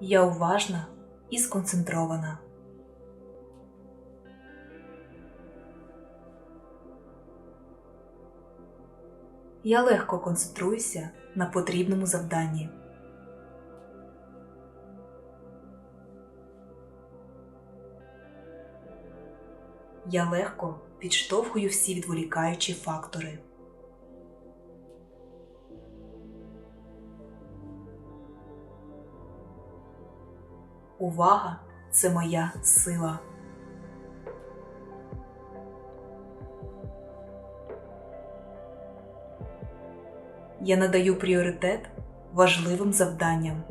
Я уважна і сконцентрована. Я легко концентруюся на потрібному завданні. Я легко підштовхую всі відволікаючі фактори. Увага це моя сила. Я надаю пріоритет важливим завданням.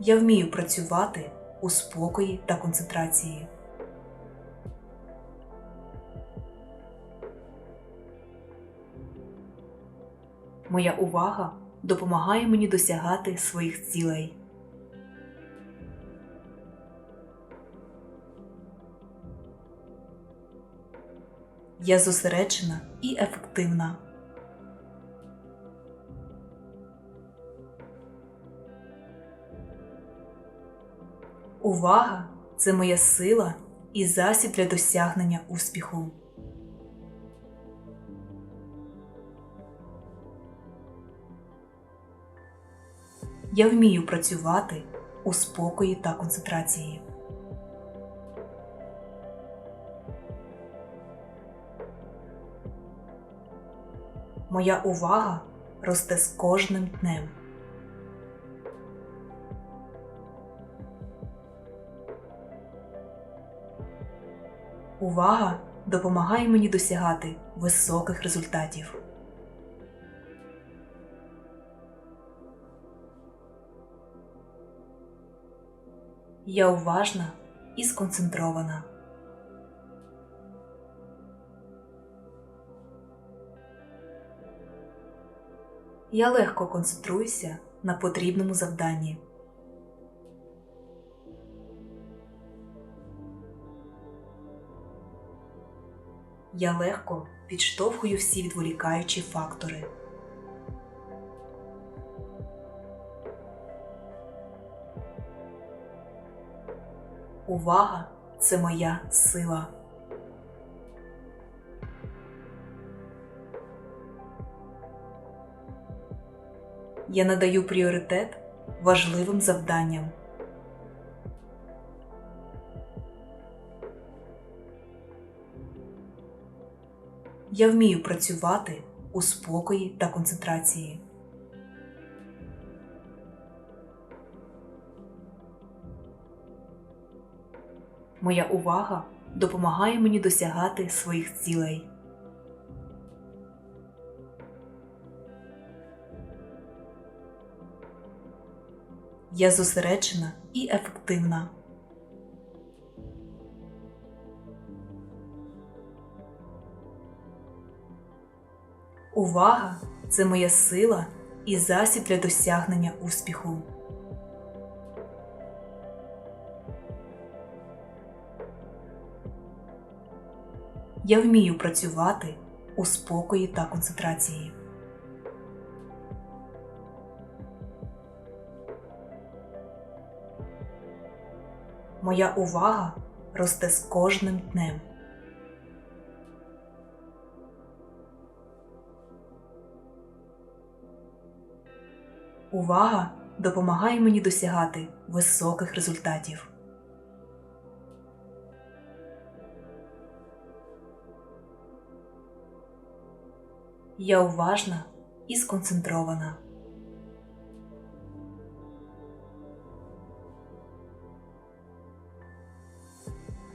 Я вмію працювати у спокої та концентрації. Моя увага допомагає мені досягати своїх цілей. Я зосереджена і ефективна. Увага це моя сила і засіб для досягнення успіху. Я вмію працювати у спокої та концентрації. Моя увага росте з кожним днем. Увага допомагає мені досягати високих результатів. Я уважна і сконцентрована. Я легко концентруюся на потрібному завданні. Я легко підштовхую всі відволікаючі фактори. Увага це моя сила. Я надаю пріоритет важливим завданням. Я вмію працювати у спокої та концентрації. Моя увага допомагає мені досягати своїх цілей. Я зосереджена і ефективна. Увага це моя сила і засіб для досягнення успіху. Я вмію працювати у спокої та концентрації. Моя увага росте з кожним днем. Увага допомагає мені досягати високих результатів. Я уважна і сконцентрована.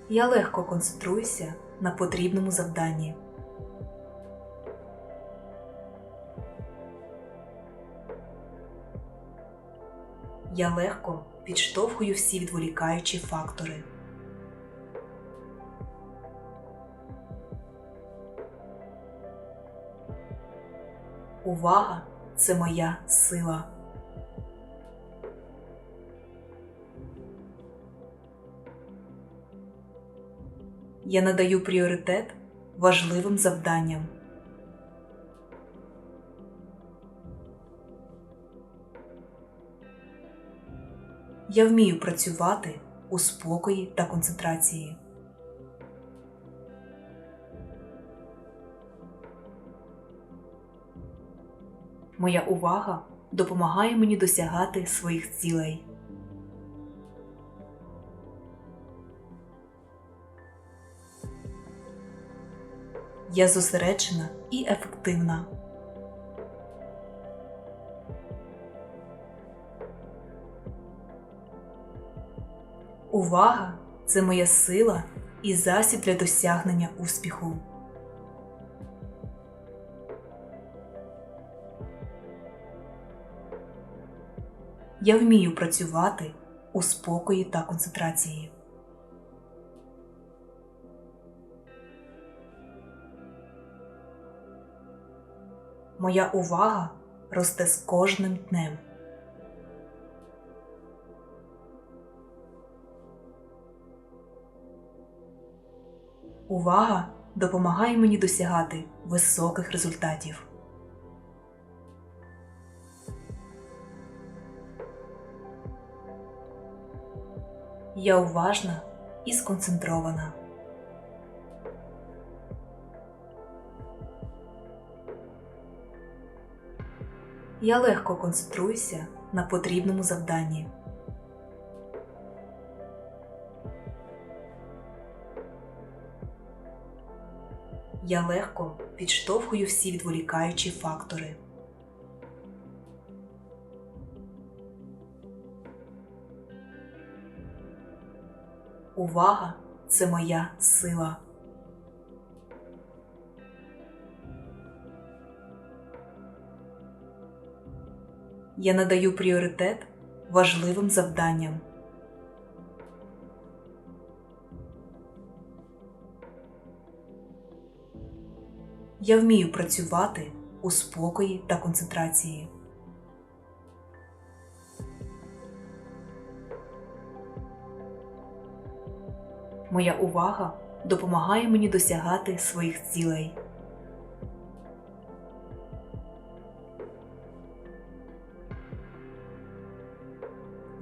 Я легко концентруюся на потрібному завданні. Я легко підштовхую всі відволікаючі фактори. увага це моя сила. Я надаю пріоритет важливим завданням. Я вмію працювати у спокої та концентрації. Моя увага допомагає мені досягати своїх цілей. Я зосереджена і ефективна. Увага це моя сила і засіб для досягнення успіху. Я вмію працювати у спокої та концентрації. Моя увага росте з кожним днем. Увага допомагає мені досягати високих результатів. Я уважна і сконцентрована. Я легко концентруюся на потрібному завданні. Я легко підштовхую всі відволікаючі фактори. Увага це моя сила. Я надаю пріоритет важливим завданням. Я вмію працювати у спокої та концентрації. Моя увага допомагає мені досягати своїх цілей.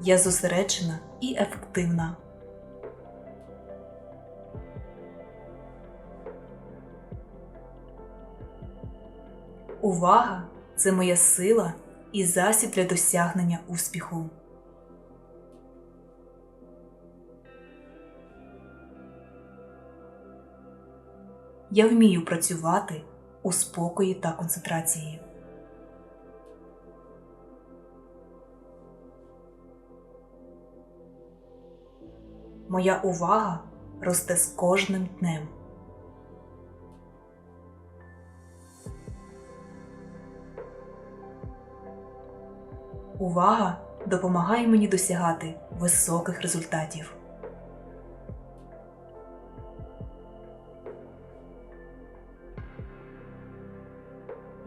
Я зосереджена і ефективна. Увага це моя сила і засіб для досягнення успіху. Я вмію працювати у спокої та концентрації. Моя увага росте з кожним днем. Увага допомагає мені досягати високих результатів.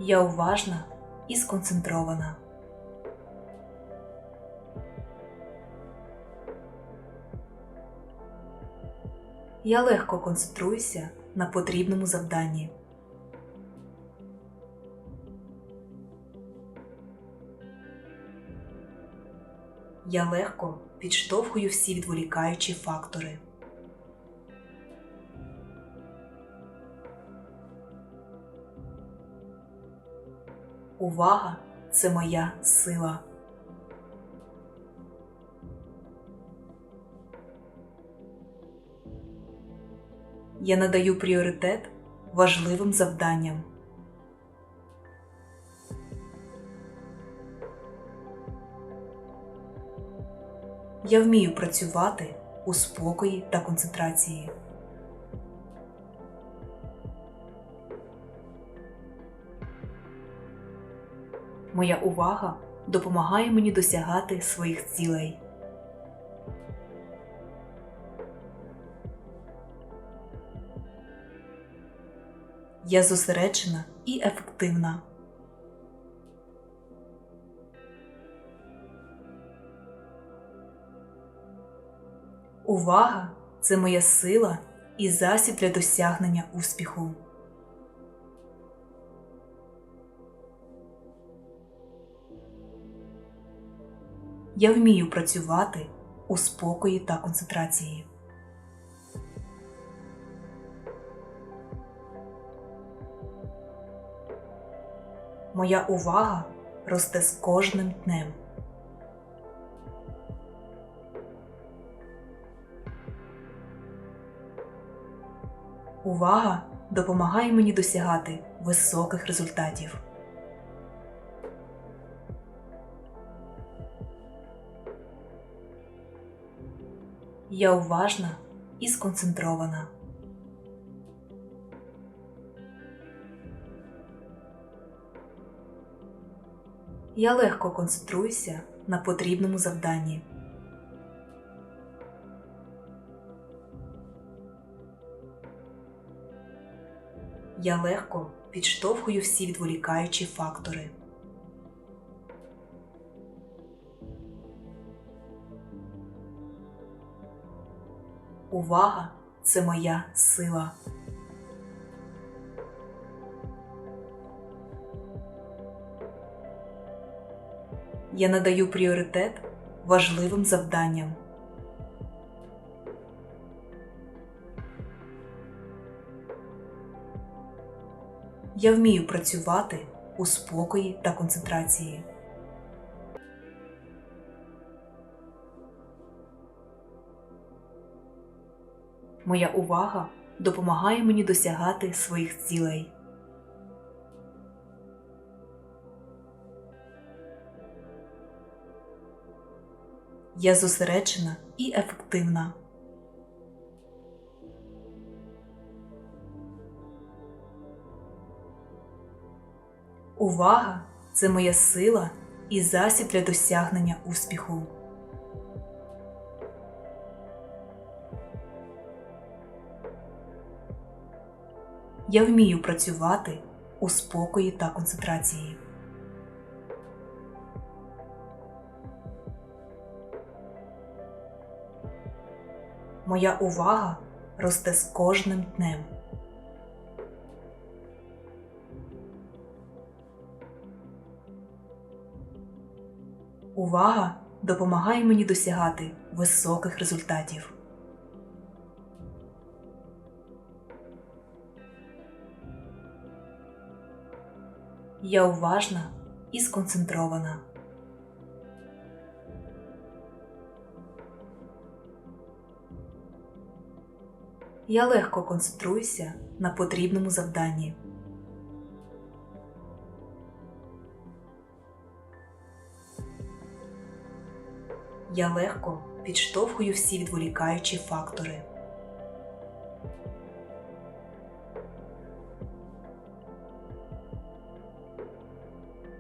Я уважна і сконцентрована. Я легко концентруюся на потрібному завданні. Я легко підштовхую всі відволікаючі фактори. Увага це моя сила. Я надаю пріоритет важливим завданням. Я вмію працювати у спокої та концентрації. Моя увага допомагає мені досягати своїх цілей. Я зосереджена і ефективна. Увага це моя сила і засіб для досягнення успіху. Я вмію працювати у спокої та концентрації. Моя увага росте з кожним днем. Увага допомагає мені досягати високих результатів. Я уважна і сконцентрована. Я легко концентруюся на потрібному завданні. Я легко підштовхую всі відволікаючі фактори. Увага це моя сила. Я надаю пріоритет важливим завданням. Я вмію працювати у спокої та концентрації. Моя увага допомагає мені досягати своїх цілей. Я зосереджена і ефективна. Увага це моя сила і засіб для досягнення успіху. Я вмію працювати у спокої та концентрації. Моя увага росте з кожним днем. Увага допомагає мені досягати високих результатів. Я уважна і сконцентрована. Я легко концентруюся на потрібному завданні. Я легко підштовхую всі відволікаючі фактори.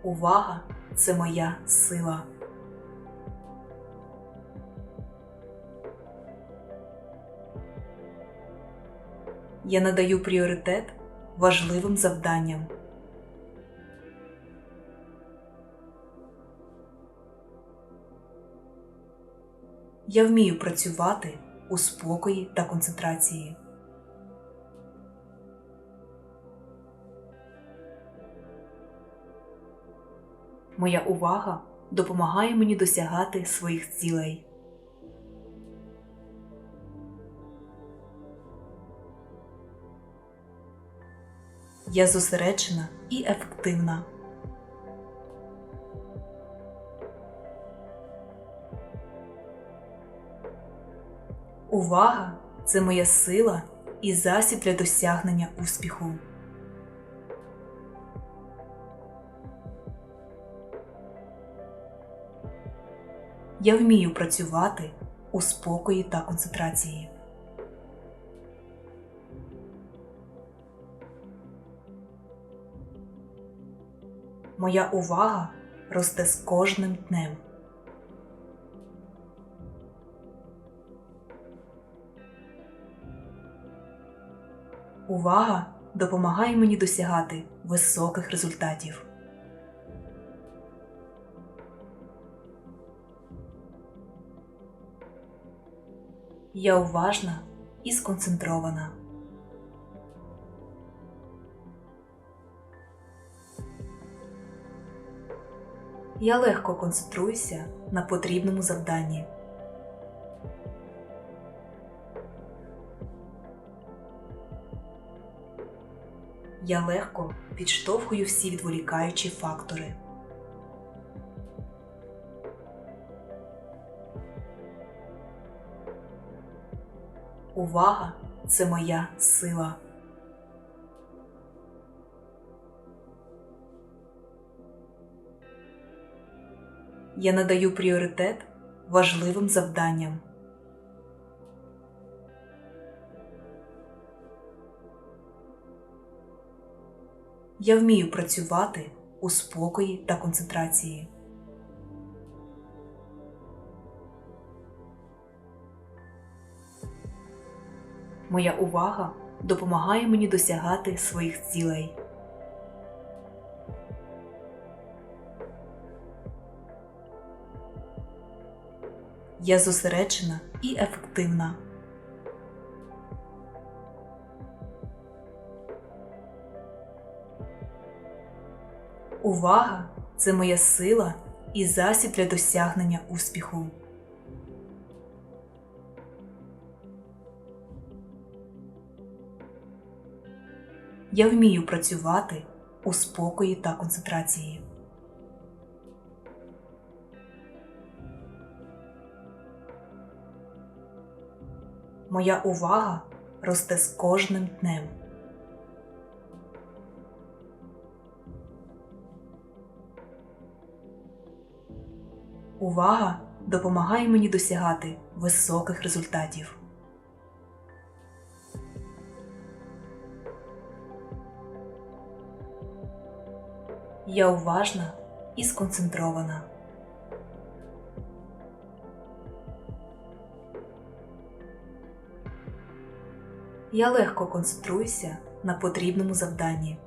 Увага це моя сила. Я надаю пріоритет важливим завданням. Я вмію працювати у спокої та концентрації. Моя увага допомагає мені досягати своїх цілей. Я зосереджена і ефективна. Увага це моя сила і засіб для досягнення успіху. Я вмію працювати у спокої та концентрації. Моя увага росте з кожним днем. Увага допомагає мені досягати високих результатів. Я уважна і сконцентрована. Я легко концентруюся на потрібному завданні. Я легко підштовхую всі відволікаючі фактори. Увага це моя сила. Я надаю пріоритет важливим завданням. Я вмію працювати у спокої та концентрації. Моя увага допомагає мені досягати своїх цілей. Я зосереджена і ефективна. Увага це моя сила і засіб для досягнення успіху. Я вмію працювати у спокої та концентрації. Моя увага росте з кожним днем. Увага допомагає мені досягати високих результатів. Я уважна і сконцентрована. Я легко концентруюся на потрібному завданні.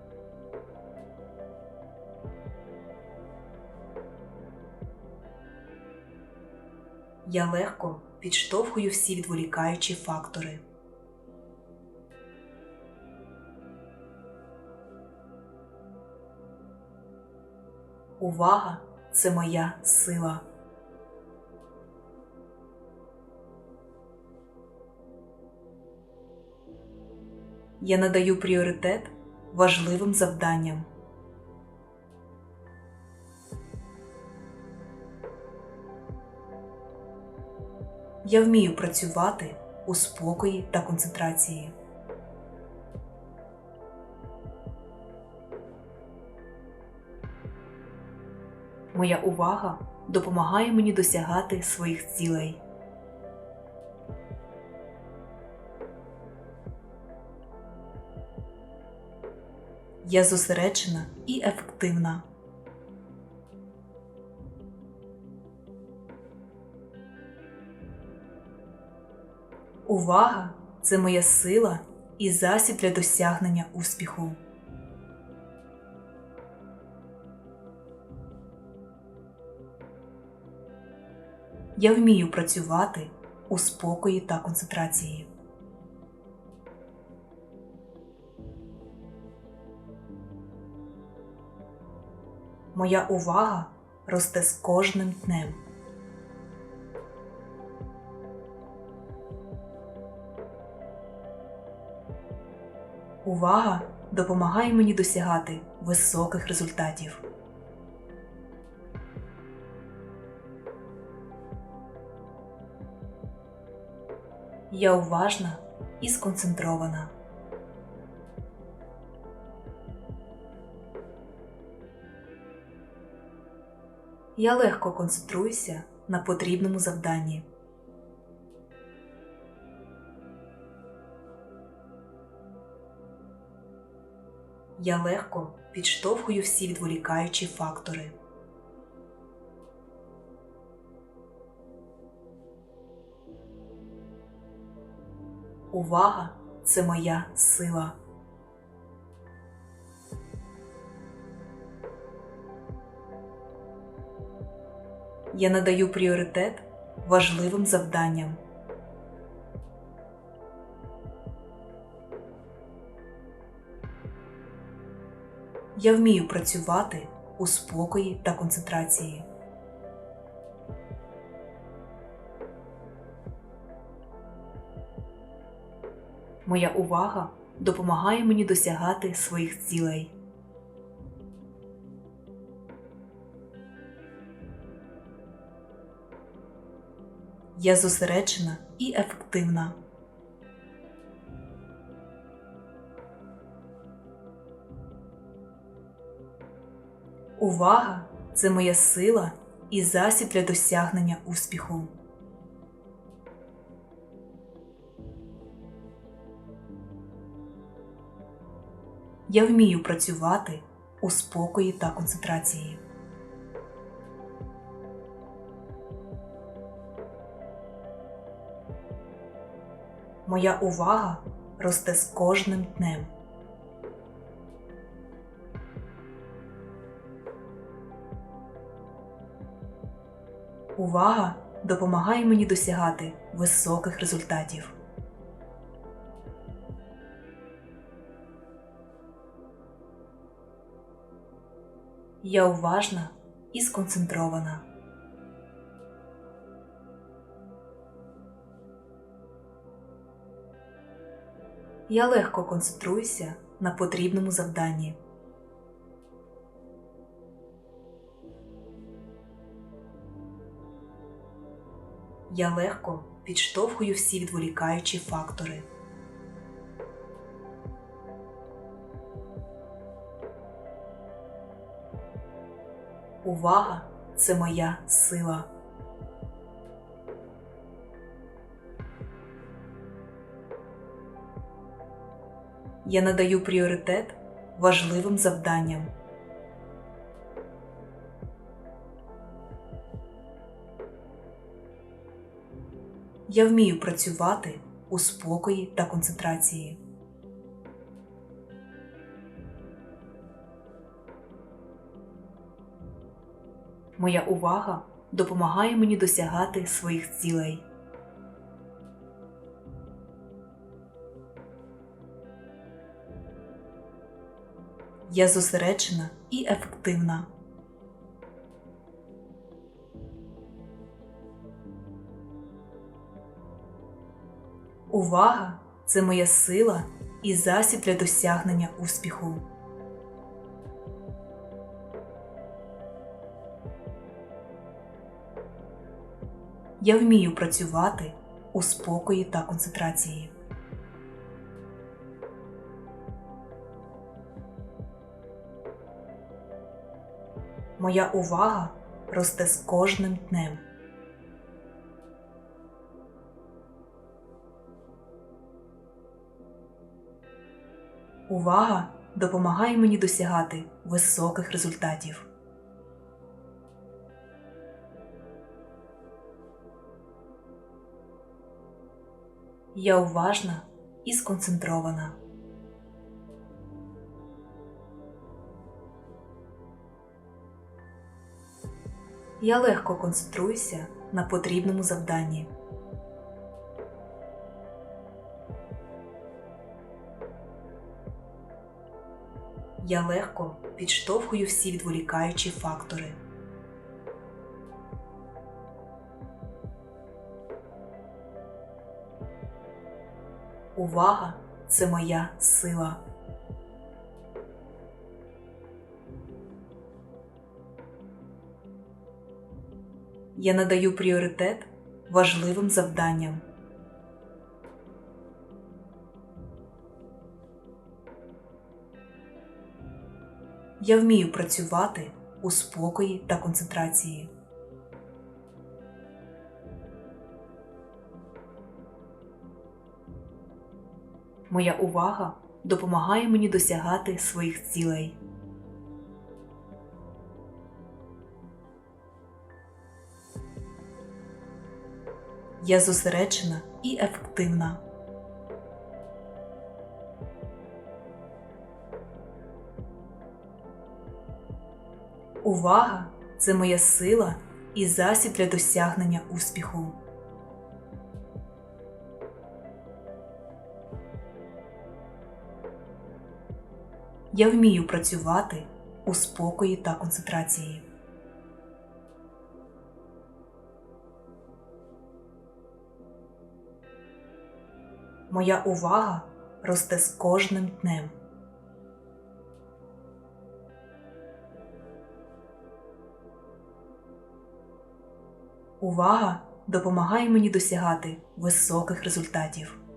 Я легко підштовхую всі відволікаючі фактори. Увага це моя сила. Я надаю пріоритет важливим завданням. Я вмію працювати у спокої та концентрації. Моя увага допомагає мені досягати своїх цілей. Я зосереджена і ефективна. Увага це моя сила і засіб для досягнення успіху. Я вмію працювати у спокої та концентрації. Моя увага росте з кожним днем. Увага допомагає мені досягати високих результатів. Я уважна і сконцентрована. Я легко концентруюся на потрібному завданні. Я легко підштовхую всі відволікаючі фактори. Увага це моя сила. Я надаю пріоритет важливим завданням. Я вмію працювати у спокої та концентрації. Моя увага допомагає мені досягати своїх цілей. Я зосереджена і ефективна. Увага це моя сила і засіб для досягнення успіху. Я вмію працювати у спокої та концентрації. Моя увага росте з кожним днем. Увага допомагає мені досягати високих результатів. Я уважна і сконцентрована. Я легко концентруюся на потрібному завданні. Я легко підштовхую всі відволікаючі фактори. Увага це моя сила. Я надаю пріоритет важливим завданням. Я вмію працювати у спокої та концентрації. Моя увага допомагає мені досягати своїх цілей. Я зосереджена і ефективна. Увага це моя сила і засіб для досягнення успіху. Я вмію працювати у спокої та концентрації. Моя увага росте з кожним днем. Увага допомагає мені досягати високих результатів. Я уважна і сконцентрована. Я легко концентруюся на потрібному завданні. Я легко підштовхую всі відволікаючі фактори. Увага це моя сила. Я надаю пріоритет важливим завданням. Я вмію працювати у спокої та концентрації. Моя увага допомагає мені досягати своїх цілей. Я зосереджена і ефективна. Увага це моя сила і засіб для досягнення успіху. Я вмію працювати у спокої та концентрації. Моя увага росте з кожним днем. Увага допомагає мені досягати високих результатів.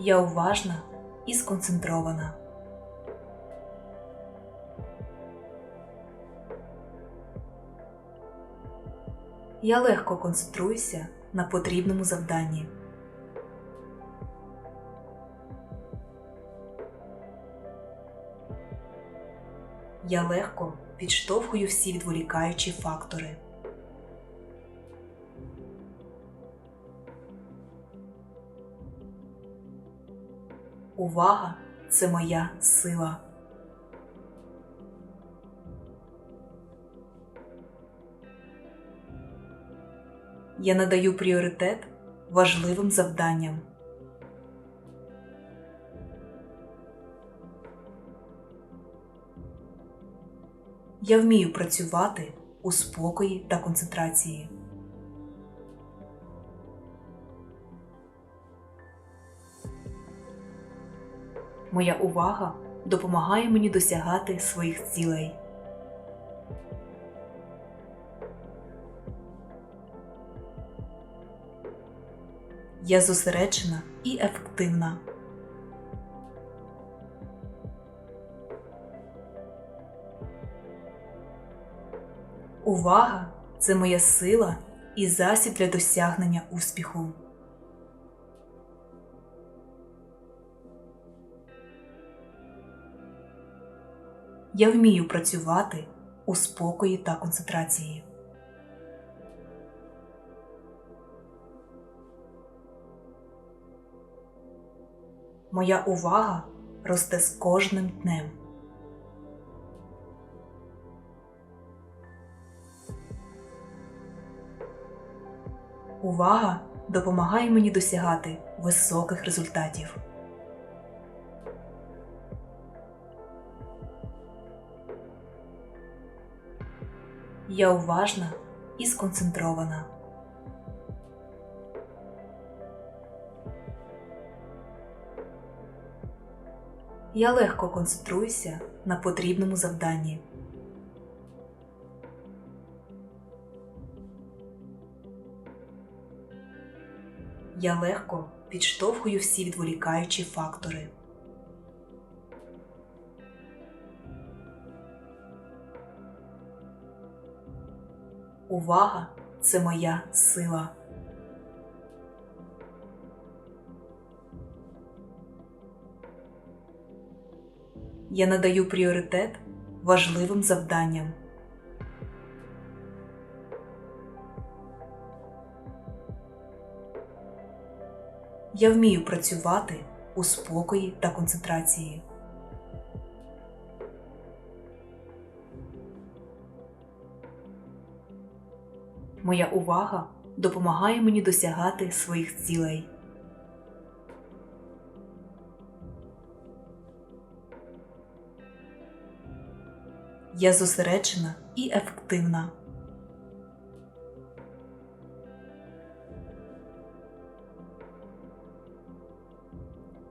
Я уважна і сконцентрована. Я легко концентруюся на потрібному завданні. Я легко підштовхую всі відволікаючі фактори. Увага це моя сила. Я надаю пріоритет важливим завданням. Я вмію працювати у спокої та концентрації. Моя увага допомагає мені досягати своїх цілей. Я зосереджена і ефективна. Увага це моя сила і засіб для досягнення успіху. Я вмію працювати у спокої та концентрації. Моя увага росте з кожним днем. Увага допомагає мені досягати високих результатів. Я уважна і сконцентрована. Я легко концентруюся на потрібному завданні. Я легко підштовхую всі відволікаючі фактори. Увага це моя сила. Я надаю пріоритет важливим завданням. Я вмію працювати у спокої та концентрації. Моя увага допомагає мені досягати своїх цілей. Я зосереджена і ефективна.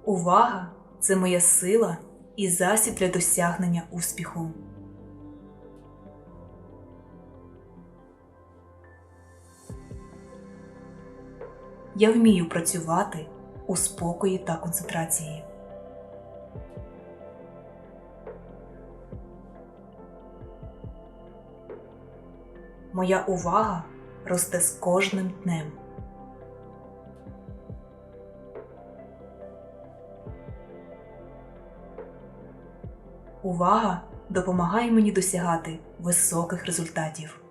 Увага це моя сила і засіб для досягнення успіху. Я вмію працювати у спокої та концентрації. Моя увага росте з кожним днем. Увага допомагає мені досягати високих результатів.